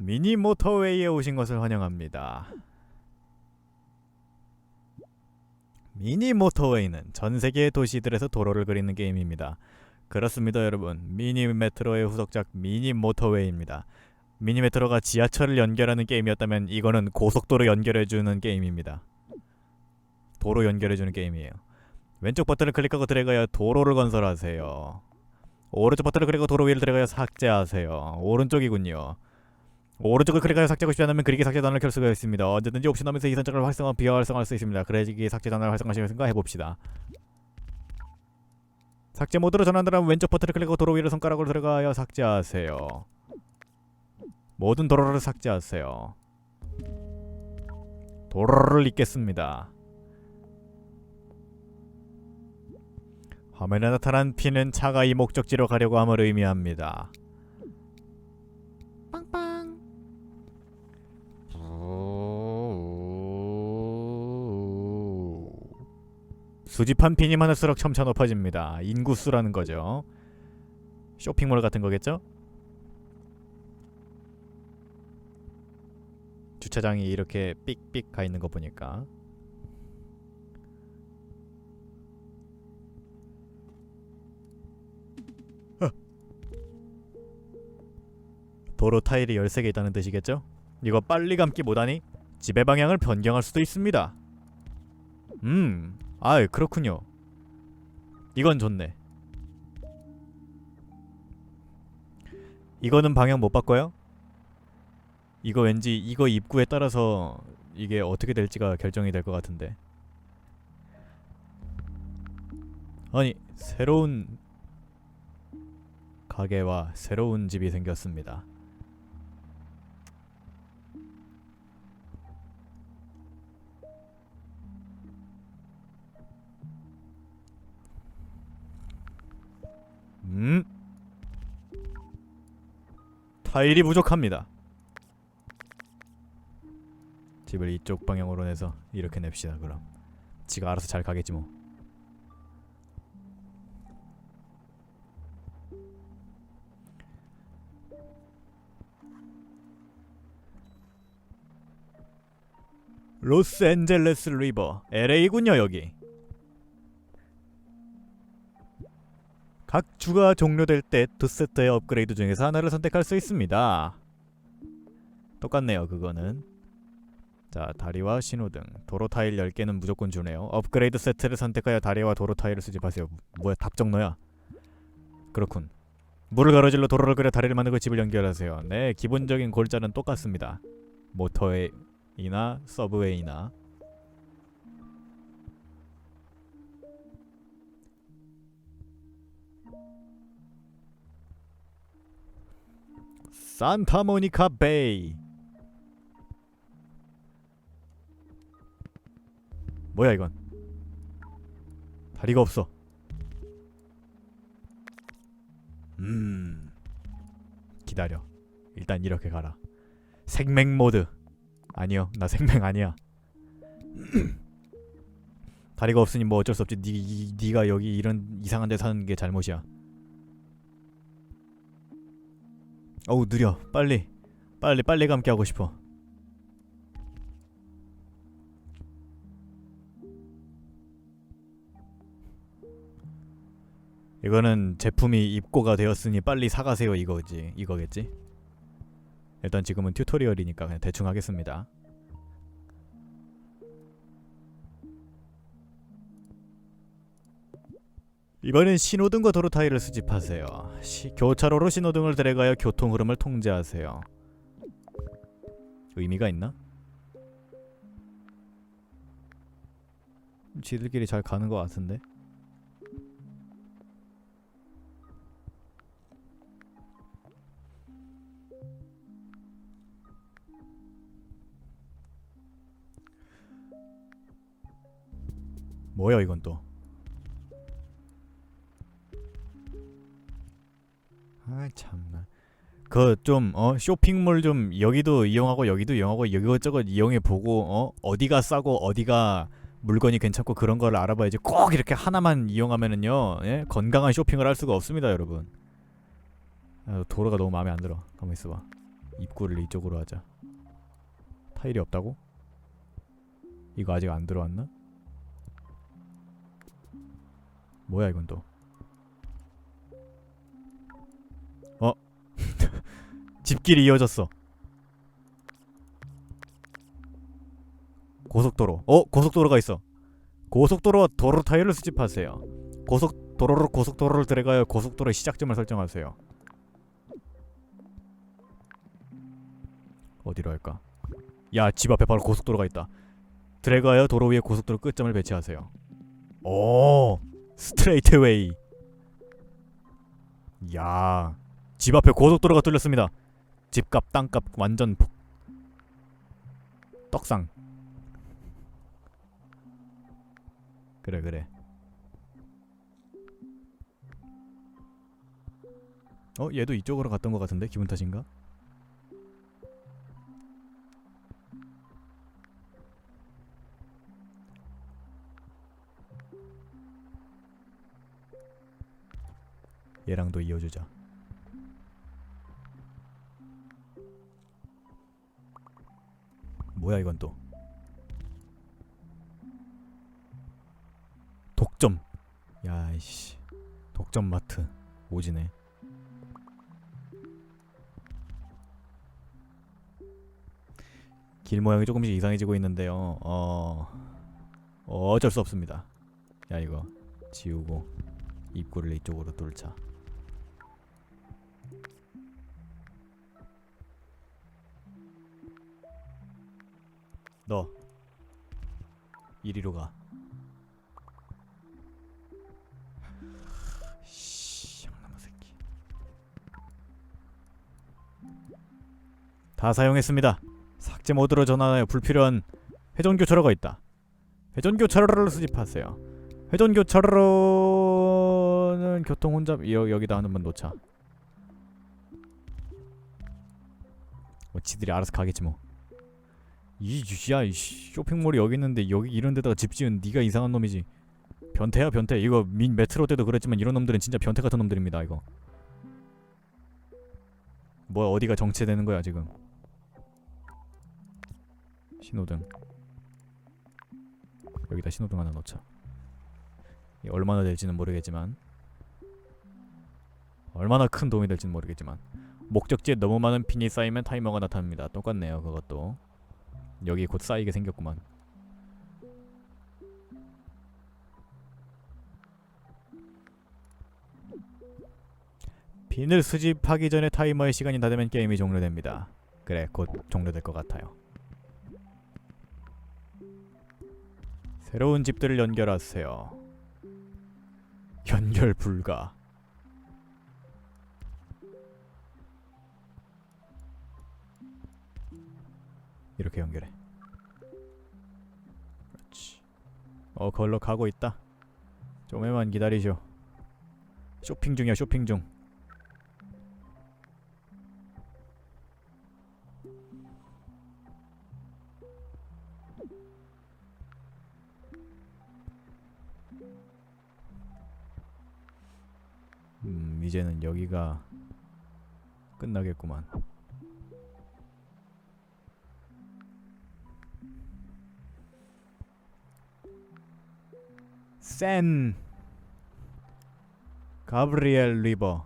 미니 모터웨이에 오신 것을 환영합니다. 미니 모터웨이는 전 세계의 도시들에서 도로를 그리는 게임입니다. 그렇습니다, 여러분. 미니 메트로의 후속작 미니 모터웨이입니다. 미니 메트로가 지하철을 연결하는 게임이었다면 이거는 고속도로 연결해주는 게임입니다. 도로 연결해주는 게임이에요. 왼쪽 버튼을 클릭하고 드래그하여 도로를 건설하세요. 오른쪽 버튼을 클릭하고 도로 위를 드래그하여 삭제하세요. 오른쪽이군요. 오른쪽을 클릭하여 삭제하고 싶지 않으면 그리기 삭제 단어를 켤 수가 있습니다. 언제든지 옵션 하면서 이 선택을 활성화 비활성화할 수 있습니다. 그래기 삭제 단어를 활성화하시겠습니까? 해봅시다. 삭제 모드로 전환하려면 왼쪽 버튼을 클릭하고 도로 위를 손가락으로 들어가여 삭제하세요. 모든 도로를 삭제하세요. 도로를 잇겠습니다. 화면에 나타난 피는 차가 이 목적지로 가려고 함을 의미합니다. 수집한 핀이 많을수록 점차 높아집니다. 인구수라는 거죠. 쇼핑몰 같은 거겠죠? 주차장이 이렇게 삑삑 가 있는 거 보니까 도로 타일이 13개 있다는 뜻이겠죠? 이거 빨리 감기 못하니 지배 방향을 변경할 수도 있습니다. 음, 아 그렇군요. 이건 좋네. 이거는 방향 못 바꿔요? 이거 왠지 이거 입구에 따라서 이게 어떻게 될지가 결정이 될 것 같은데. 아니 새로운 가게와 새로운 집이 생겼습니다. 음. 타일이 부족합니다. 집을 이쪽 방향으로 내서 이렇게 냅시다. 그럼 지가 알아서 잘 가겠지 뭐. 로스앤젤레스 리버 LA군요 여기. 각 주가 종료될 때 두 세트의 업그레이드 중에서 하나를 선택할 수 있습니다. 똑같네요, 그거는. 자, 다리와 신호등, 도로 타일 10개는 무조건 주네요. 업그레이드 세트를 선택하여 다리와 도로 타일을 수집하세요. 뭐야, 답정너야. 그렇군. 물을 가로질러 도로를 그려 다리를 만들고 집을 연결하세요. 네, 기본적인 골자는 똑같습니다. 모터웨이나 서브웨이나 산타모니카 베이. 뭐야 이건? 다리가 없어. 음 기다려. 일단 이렇게 가라. 생맹 모드. 아니요 나 생맹 아니야. 다리가 없으니 뭐 어쩔 수 없지. 니, 이- 니가 여기 이런 이상한 데 사는 게 잘못이야 어우 느려. 빨리. 빨리 빨리 감기 하고 싶어. 이거는 제품이 입고가 되었으니 빨리 사가세요 이거지 이거겠지? 일단 지금은 튜토리얼이니까 그냥 대충 하겠습니다 이번엔 신호등과 도로 타일을 수집하세요. 시, 교차로로 신호등을 드래그하여 교통 흐름을 통제하세요. 의미가 있나? 지들끼리 잘 가는 것 같은데. 뭐야 이건 또? 아 참나. 그 좀 어 쇼핑몰 좀 여기도 이용하고 여기도 이용하고 이것저것 이용해 보고 어 어디가 싸고 어디가 물건이 괜찮고 그런 걸 알아봐야지 꼭 이렇게 하나만 이용하면은요 예? 건강한 쇼핑을 할 수가 없습니다 여러분 아, 도로가 너무 마음에 안 들어 가만 있어봐 입구를 이쪽으로 하자. 타일이 없다고? 이거 아직 안 들어왔나? 뭐야 이건 또? 집길이 이어졌어. 고속도로. 어? 고속도로가 있어. 고속도로와 도로 타일을 수집하세요. 고속도로로 고속도로를 들어가여 고속도로의 시작점을 설정하세요. 어디로 할까? 야, 집 앞에 바로 고속도로가 있다. 드래그하여 도로 위에 고속도로 끝점을 배치하세요. 오, 스트레이트웨이. 야, 집 앞에 고속도로가 뚫렸습니다. 집값, 땅값 완전 폭. 떡상. 그래 그래. 어, 얘도 이쪽으로 갔던 것 같은데 기분 탓인가? 얘랑도 이어주자. 뭐야 이건 또? 독점. 야이씨. 독점 마트. 오지네. 길 모양이 조금씩 이상해지고 있는데요. 어 어쩔 수 없습니다. 야 이거 지우고 입구를 이쪽으로 뚫자. 너 이리로 가. 다 사용했습니다. 삭제 모드로 전환하여 불필요한 회전 교차로가 있다. 회전 교차로를 수집하세요. 회전 교차로는 교통 혼잡 여, 여기다 한번 놓자. 뭐 지들이 알아서 가겠지 뭐. 이야 이 쇼핑몰이 여기 있는데 여기 이런 데다가 집 지은 네가 이상한 놈이지. 변태야 변태. 이거 민 메트로 때도 그랬지만 이런 놈들은 진짜 변태 같은 놈들입니다. 이거. 뭐 어디가 정체되는 거야 지금? 신호등. 여기다 신호등 하나 넣자. 얼마나 될지는 모르겠지만 얼마나 큰 도움이 될지는 모르겠지만 목적지에 너무 많은 핀이 쌓이면 타이머가 나타납니다. 똑같네요. 그것도 여기 곧 쌓이게 생겼구만. 핀을 수집하기 전에 타이머의 시간이 다 되면 게임이 종료됩니다. 그래, 곧 종료될 것 같아요. 새로운 집들을 연결하세요. 연결 불가. 이렇게 연결해. 그렇지. 어, 걸로 가고 있다. 좀만 기다리죠. 쇼핑 중이야, 쇼핑 중. 음, 이제는 여기가 끝나겠구만. 샌 가브리엘 리버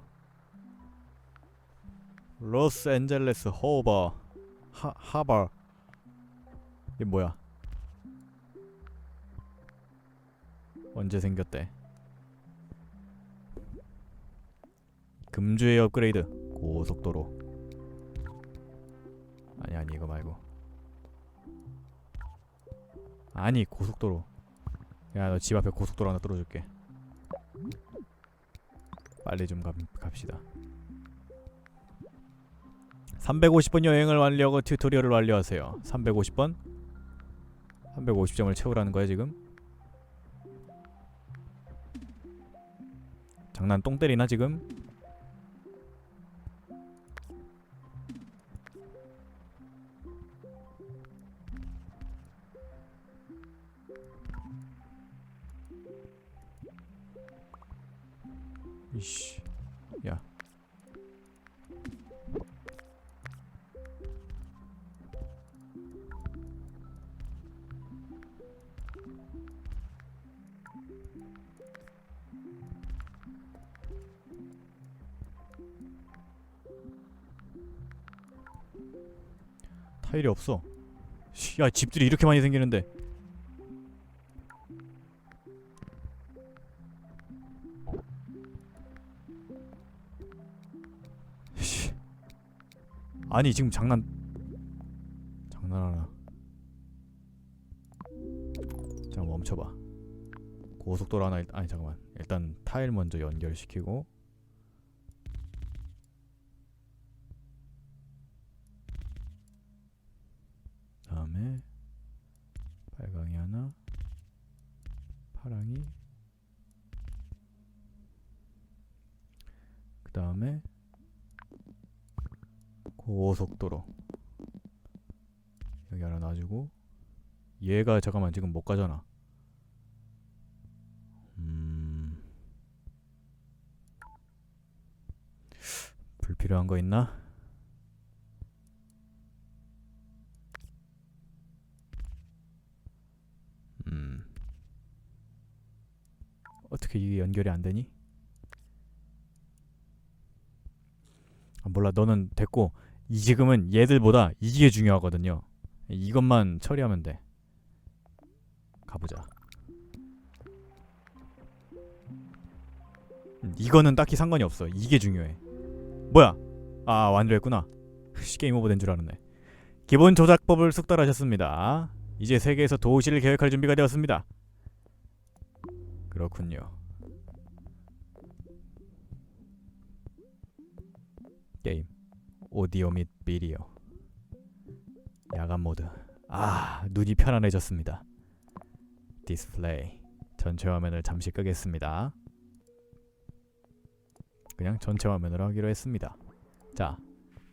로스앤젤레스 호버 하 하버. 이게 뭐야? 언제 생겼대? 금주의 업그레이드. 고속도로. 아니 아니 이거 말고. 아니 고속도로 야 너 집 앞에 고속도로 하나 뚫어줄게. 빨리 좀 갑, 갑시다. 350번 여행을 완료하고 튜토리얼을 완료하세요. 350번? 350점을 채우라는 거야 지금? 장난 똥 때리나 지금 이씨. 야. 타일이 없어. 야, 집들이 이렇게 많이 생기는데. 아니 지금 장난 장난하나? 잠깐 멈춰봐. 고속도로 하나 일... 아니 잠깐만 일단 타일 먼저 연결시키고 다음에 빨강이 하나 파랑이 그 다음에 고속도로 여기 하나 놔주고 얘가 잠깐만 지금 못 가잖아 음 불필요한 거 있나? 음 어떻게 이게 연결이 안 되니? 아, 몰라 너는 됐고 이 지금은 얘들보다 이게 중요하거든요. 이것만 처리하면 돼. 가보자. 음, 이거는 딱히 상관이 없어. 이게 중요해. 뭐야? 아 완료했구나. 씨, 게임 오버 된 줄 알았네. 기본 조작법을 숙달하셨습니다. 이제 세계에서 도시를 계획할 준비가 되었습니다. 그렇군요. 게임 오디오 및 비디오 야간 모드 아 눈이 편안해졌습니다. 디스플레이 전체 화면을 잠시 끄겠습니다. 그냥 전체 화면으로 하기로 했습니다. 자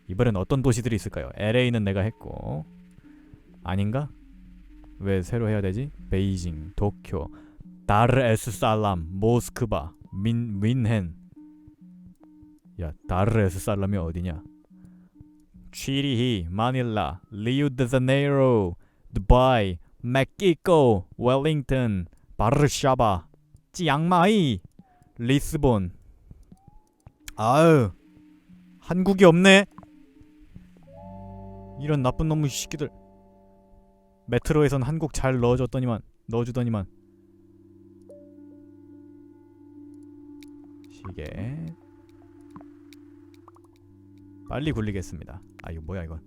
이번엔 어떤 도시들이 있을까요? LA는 내가 했고 아닌가? 왜 새로 해야 되지? 베이징, 도쿄, 다르에스살람, 모스크바, 민 윈헨. 야, 다르에스살람이 어디냐? 취리히, 마닐라, 리우드자네이로, 두바이, 멕시코, 웰링턴, 바르샤바, 찌양마이, 리스본. 아유, 한국이 없네. 이런 나쁜 놈의 시끼들. 메트로에선 한국 잘 넣어줬더니만 넣어주더니만 시계 빨리 굴리겠습니다 아 이거 뭐야 이건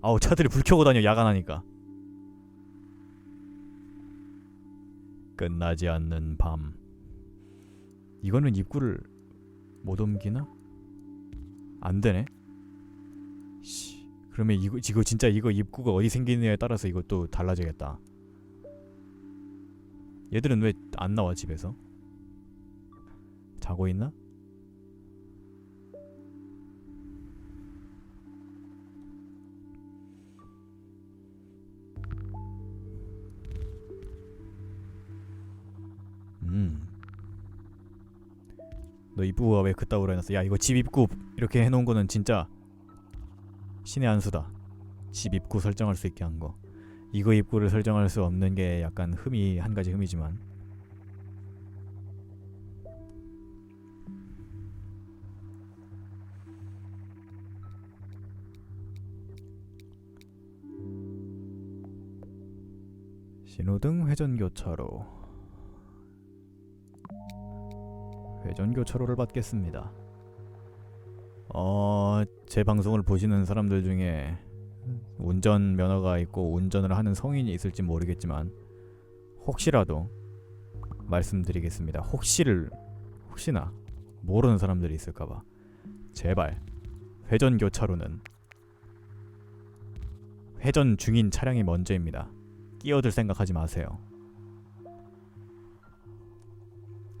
아우 차들이 불 켜고 다녀 야간하니까 끝나지 않는 밤 이거는 입구를 못 옮기나? 안 되네 씨 그러면 이거 이거 진짜 이거 입구가 어디 생기느냐에 따라서 이것도 달라지겠다. 얘들은 왜 안 나와 집에서? 자고 있나? 너 입구가 왜 그따구로 해놨어? 야 이거 집 입구 이렇게 해놓은 거는 진짜 신의 한 수다. 집 입구 설정할 수 있게 한 거. 이거 입구를 설정할 수 없는 게 약간 흠이 한 가지 흠이지만 신호등 회전교차로 회전 교차로를 받겠습니다. 어, 제 방송을 보시는 사람들 중에 운전 면허가 있고 운전을 하는 성인이 있을지 모르겠지만 혹시라도 말씀드리겠습니다. 혹시를 혹시나 모르는 사람들이 있을까봐 제발 회전 교차로는 회전 중인 차량이 먼저입니다. 끼어들 생각하지 마세요.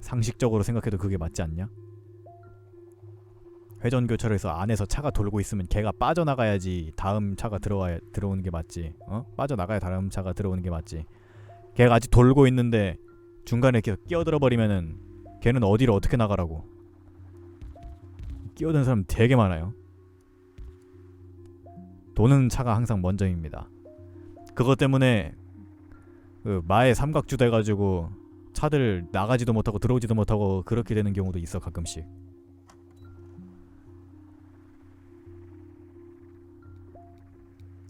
상식적으로 생각해도 그게 맞지 않냐? 회전 교차로에서 안에서 차가 돌고 있으면 걔가 빠져나가야지 다음 차가 들어와야 들어오는 게 맞지. 어? 빠져나가야 다음 차가 들어오는 게 맞지. 걔가 아직 돌고 있는데 중간에 이렇게 끼어들어 버리면은 걔는 어디로 어떻게 나가라고. 끼어드는 사람 되게 많아요. 도는 차가 항상 먼저입니다. 그것 때문에 그 마에 삼각주 돼가지고 차들 나가지도 못하고 들어오지도 못하고 그렇게 되는 경우도 있어 가끔씩.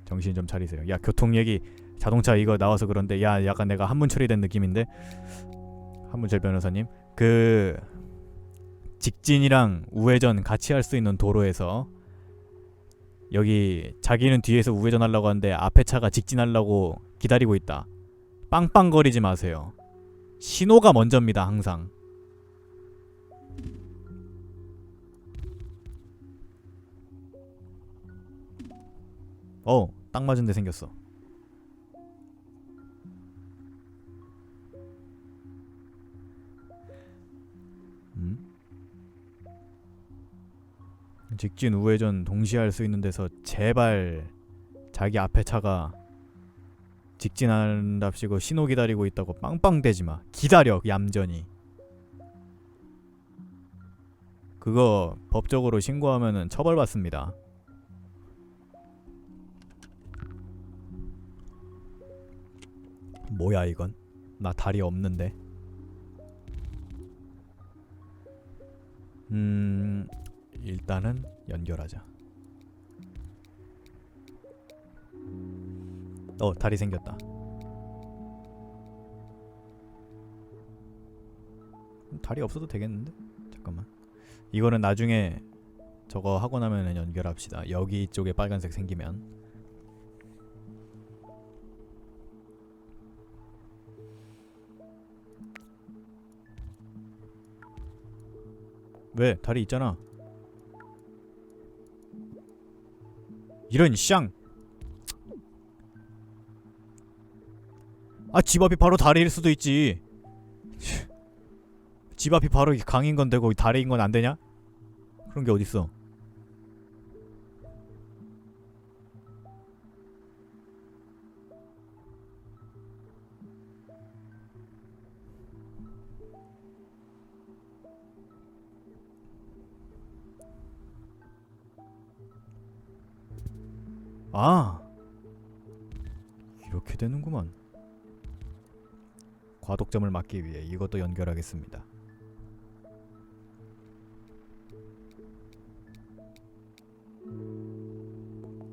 정신 좀 차리세요. 야 교통 얘기 자동차 이거 나와서 그런데 야 약간 내가 한문 처리된 느낌인데 한문철 변호사님 그 직진이랑 우회전 같이 할 수 있는 도로에서 여기 자기는 뒤에서 우회전하려고 하는데 앞에 차가 직진하려고 기다리고 있다. 빵빵거리지 마세요. 신호가 먼저입니다 항상. 어, 딱 맞은 데 생겼어. 음? 직진 우회전 동시에 할 수 있는 데서 제발 자기 앞에 차가 직진한답시고 신호 기다리고 있다고 빵빵대지 마. 기다려 얌전히. 그거 법적으로 신고하면은 처벌받습니다. 뭐야 이건? 나 다리 없는데. 음 일단은 연결하자. 어 다리 생겼다. 다리 없어도 되겠는데? 잠깐만. 이거는 나중에 저거 하고 나면 연결합시다. 여기 쪽에 빨간색 생기면. 왜? 다리 있잖아. 이런 쌍. 아, 집 앞이 바로 다리일 수도 있지. 집 앞이 바로 이 강인 건데 거기 다리인 건 안 되냐? 그런 게 어딨어? 아 이렇게 되는구만 과독점을 막기 위해 이것도 연결하겠습니다.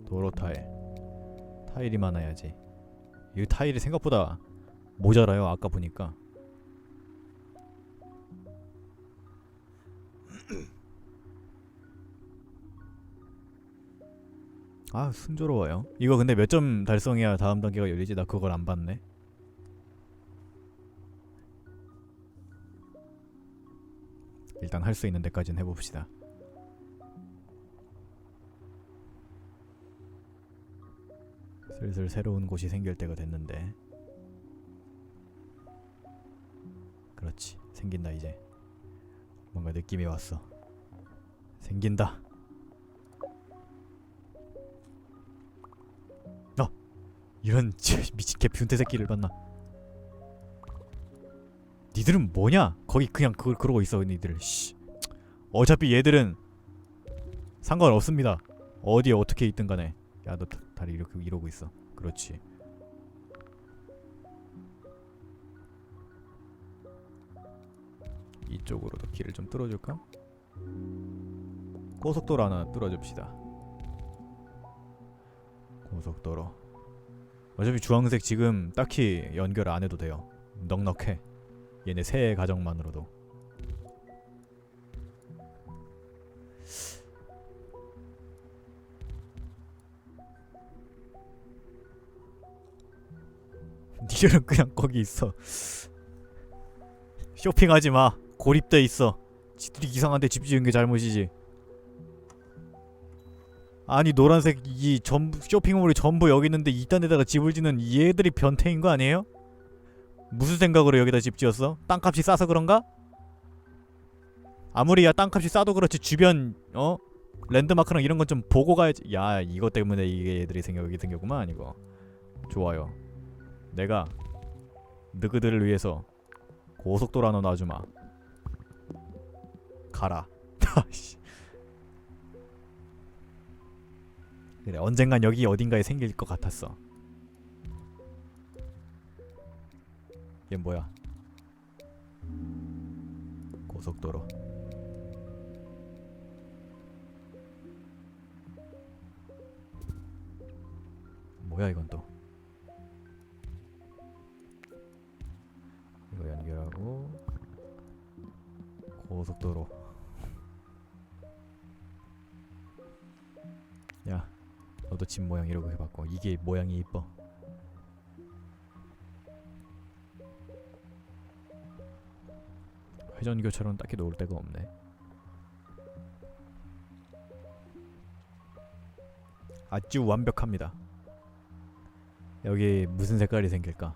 도로 타일. 타일이 많아야지. 이 타일이 생각보다 모자라요 아까 보니까. 아 순조로워요. 이거 근데 몇 점 달성해야 다음 단계가 열리지? 나 그걸 안 봤네 일단 할 수 있는 데까지는 해봅시다. 슬슬 새로운 곳이 생길 때가 됐는데. 그렇지 생긴다 이제. 뭔가 느낌이 왔어. 생긴다. 어 이런 미친 개 변태 새끼를 봤나 니들은 뭐냐? 거기 그냥 그걸 그러고 있어 니들 씨. 어차피 얘들은 상관없습니다. 어디에 어떻게 있든 간에. 야 너 다리 이렇게 이러고 있어. 그렇지. 이쪽으로도 길을 좀 뚫어줄까? 고속도로 하나 뚫어줍시다. 고속도로. 어차피 주황색 지금 딱히 연결 안 해도 돼요. 넉넉해 얘네 새 가정만으로도. 니들은 그냥 거기 있어. 쇼핑하지 마. 고립돼 있어. 지들이 이상한데 집 지은 게 잘못이지. 아니 노란색 이 전부 쇼핑몰이 전부 여기 있는데 이딴 데다가 집을 짓는 얘들이 변태인 거 아니에요? 무슨 생각으로 여기다 집 지었어? 땅값이 싸서 그런가? 아무리 야 땅값이 싸도 그렇지 주변 어? 랜드마크랑 이런 건 좀 보고 가야지. 야 이것 때문에 이게 얘들이 생겨 여기 생겼구만 이거. 좋아요. 내가 너희들을 위해서 고속도로 하나 놔주마. 가라. 그래 언젠간 여기 어딘가에 생길 것 같았어 얘 뭐야? 고속도로. 뭐야 이건 또? 이거 연결하고 고속도로. 야 너도 집 모양 이렇게 해봤고 이게 모양이 이뻐 회전교처럼 딱히 놓을 데가 없네. 아주 완벽합니다. 여기 무슨 색깔이 생길까?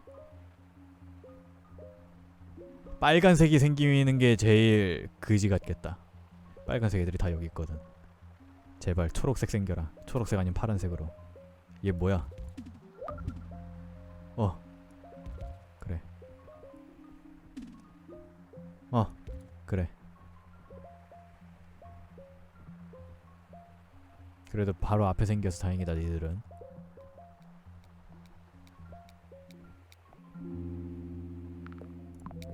빨간색이 생기는 게 제일 그지 같겠다. 빨간색 애들이 다 여기 있거든. 제발 초록색 생겨라. 초록색 아니면 파란색으로. 얘 뭐야 그래. 그래도 바로 앞에 생겨서 다행이다 니들은.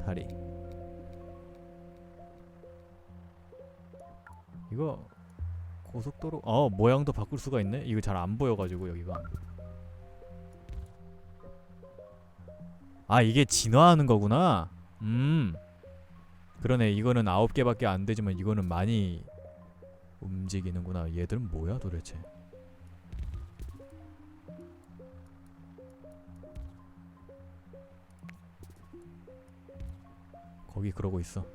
다리. 이거 고속도로 어 모양도 바꿀 수가 있네? 이거 잘 안 보여가지고 여기가. 아 이게 진화하는 거구나? 음 그러네 이거는 아홉 개밖에 안 되지만 이거는 많이 움직이는구나. 얘들은 뭐야 도대체? 거기 그러고 있어.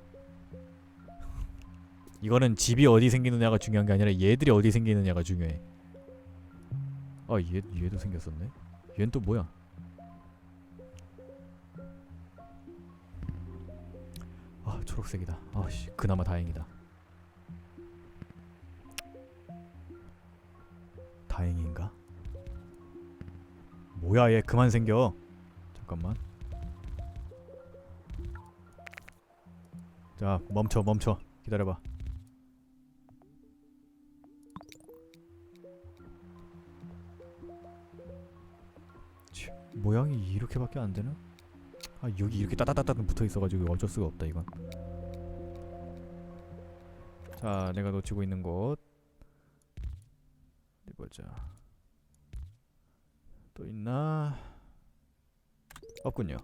이거는 집이 어디 생기느냐가 중요한 게 아니라 얘들이 어디 생기느냐가 중요해. 아 얘 얘도 생겼었네? 얘는 또 뭐야 초록색이다. 아씨 그나마 다행이다. 다행인가? 뭐야 얘 그만 생겨. 잠깐만. 자 멈춰 멈춰. 기다려봐. 치, 모양이 이렇게밖에 안 되나? 아 여기 이렇게 따다다닥 붙어 있어가지고 어쩔 수가 없다 이건. 자 내가 놓치고 있는 곳. 어디 보자. 또 있나? 없군요.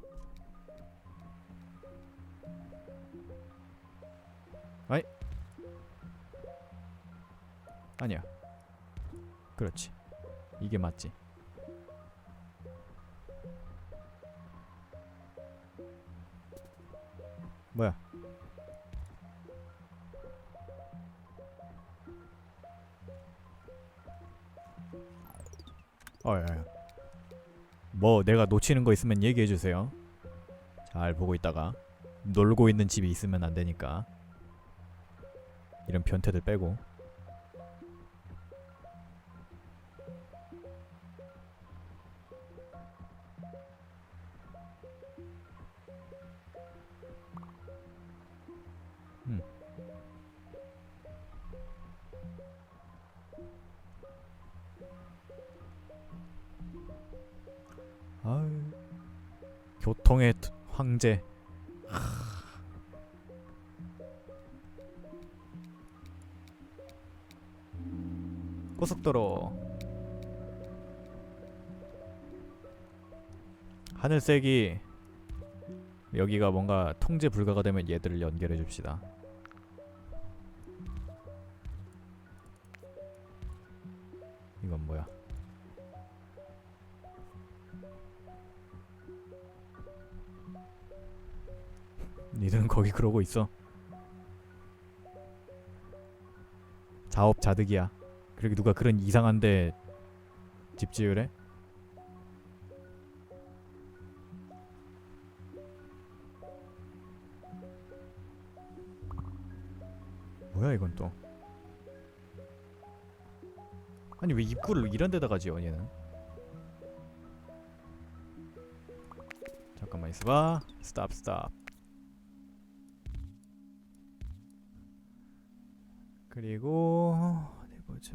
아이. 아니야. 그렇지. 이게 맞지 뭐야? 어야 뭐 내가 놓치는 거 있으면 얘기해 주세요. 잘 보고 있다가 놀고 있는 집이 있으면 안 되니까. 이런 변태들 빼고 황제 고속도로 하늘색이 여기가 뭔가 통제 불가가 되면 얘들을 연결해 줍시다. 이건 뭐야? 니들은 거기 그러고 있어. 자업자득이야. 그렇게 누가 그런 이상한데 집 지으래? 뭐야 이건 또 아니 왜 입구를 이런 데다가 지어 얘는 잠깐만 있어봐 스탑 스탑 그리고 어디 보자.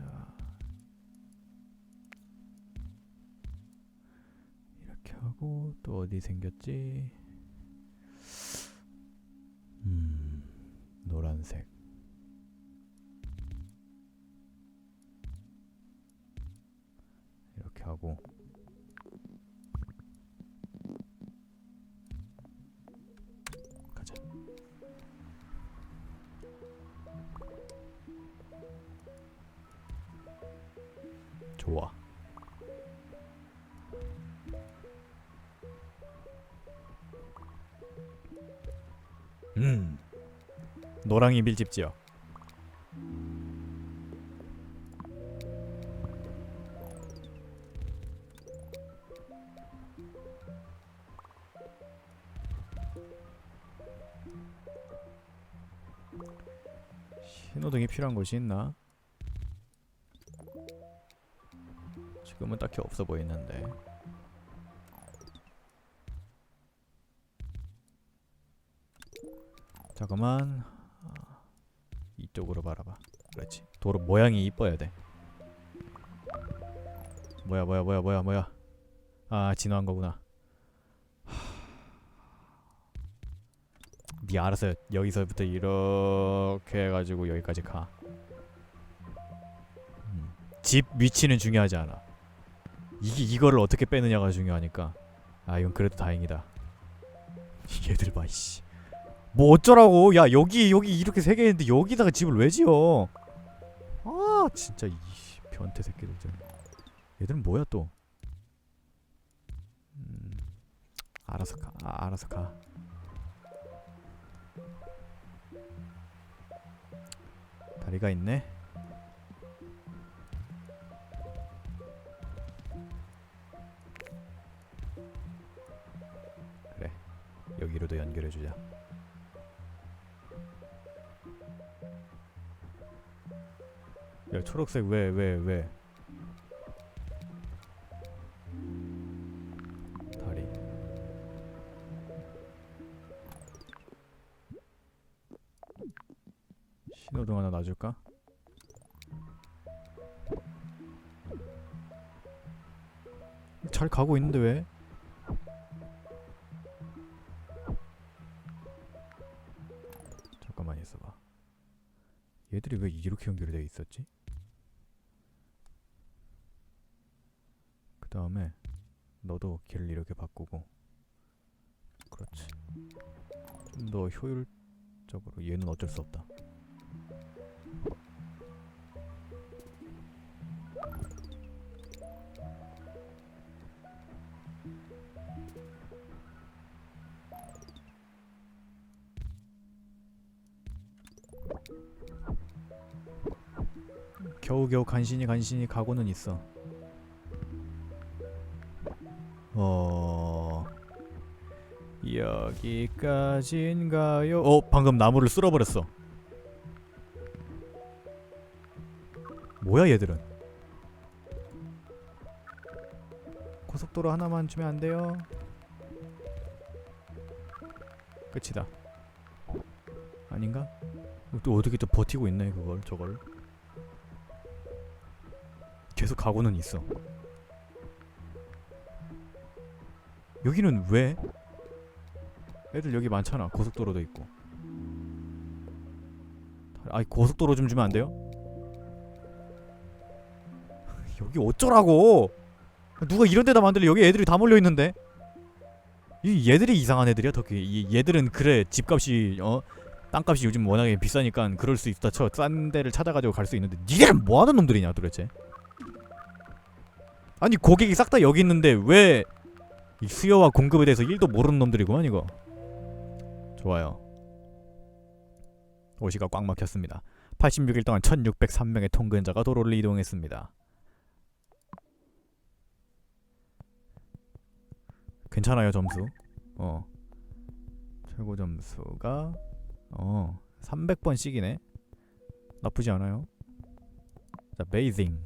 이렇게 하고 또 어디 생겼지? 음 노란색. 이렇게 하고 좋아. 음. 노랑이 밀집 지역. 신호등이 필요한 곳이 있나? 지금은 딱히 없어 보이는데. 잠깐만. 아, 이쪽으로 바라봐. 그렇지. 도로 모양이 이뻐야 돼. 뭐야 뭐야 뭐야 뭐야 뭐야. 아 진화한 거구나. 하... 네 알아서 여기서부터 이렇게 해가지고 여기까지 가. 음, 집 위치는 중요하지 않아. 이게 이거를 어떻게 빼느냐가 중요하니까. 아 이건 그래도 다행이다. 얘들 봐 이씨. 뭐 어쩌라고? 야 여기 여기 이렇게 세 개 있는데 여기다가 집을 왜 지어? 아 진짜 이 변태 새끼들 좀. 얘들은 뭐야 또? 음, 알아서 가. 아, 알아서 가. 다리가 있네. 여기로도 연결해 주자. 야 초록색 왜 왜 왜, 다리 신호등 하나 놔줄까? 잘 가고 있는데 왜? 왜 이렇게 연결이 돼 있었지? 그 다음에 너도 길을 이렇게 바꾸고. 그렇지. 좀 더 효율적으로 얘는 어쩔 수 없다 겨우겨우 간신히 간신히 가고는 있어 어 여기까지인가요? 어 방금 나무를 쓸어버렸어. 뭐야 얘들은? 고속도로 하나만 주면 안 돼요? 끝이다. 아닌가? 또 어떻게 또 버티고 있네 그걸 저걸. 계속 가고는 있어. 여기는 왜? 애들 여기 많잖아. 고속도로도 있고. 아이 고속도로 좀 주면 안 돼요? 여기 어쩌라고? 누가 이런 데다 만들래? 여기 애들이 다 몰려 있는데. 이 얘들이 이상한 애들이야. 덕기. 이 얘들은 그래 집값이 어 땅값이 요즘 워낙에 비싸니까 그럴 수 있다 쳐. 싼 데를 찾아가지고 갈 수 있는데 니들은 뭐 하는 놈들이냐 도대체? 아니 고객이 싹 다 여기 있는데 왜 이 수요와 공급에 대해서 1도 모르는 놈들이구만 이거. 좋아요. 오시가 꽉 막혔습니다. 86일 동안 1603명의 통근자가 도로를 이동했습니다. 괜찮아요 점수? 어. 최고 점수가 어 300번씩이네. 나쁘지 않아요. 자 베이징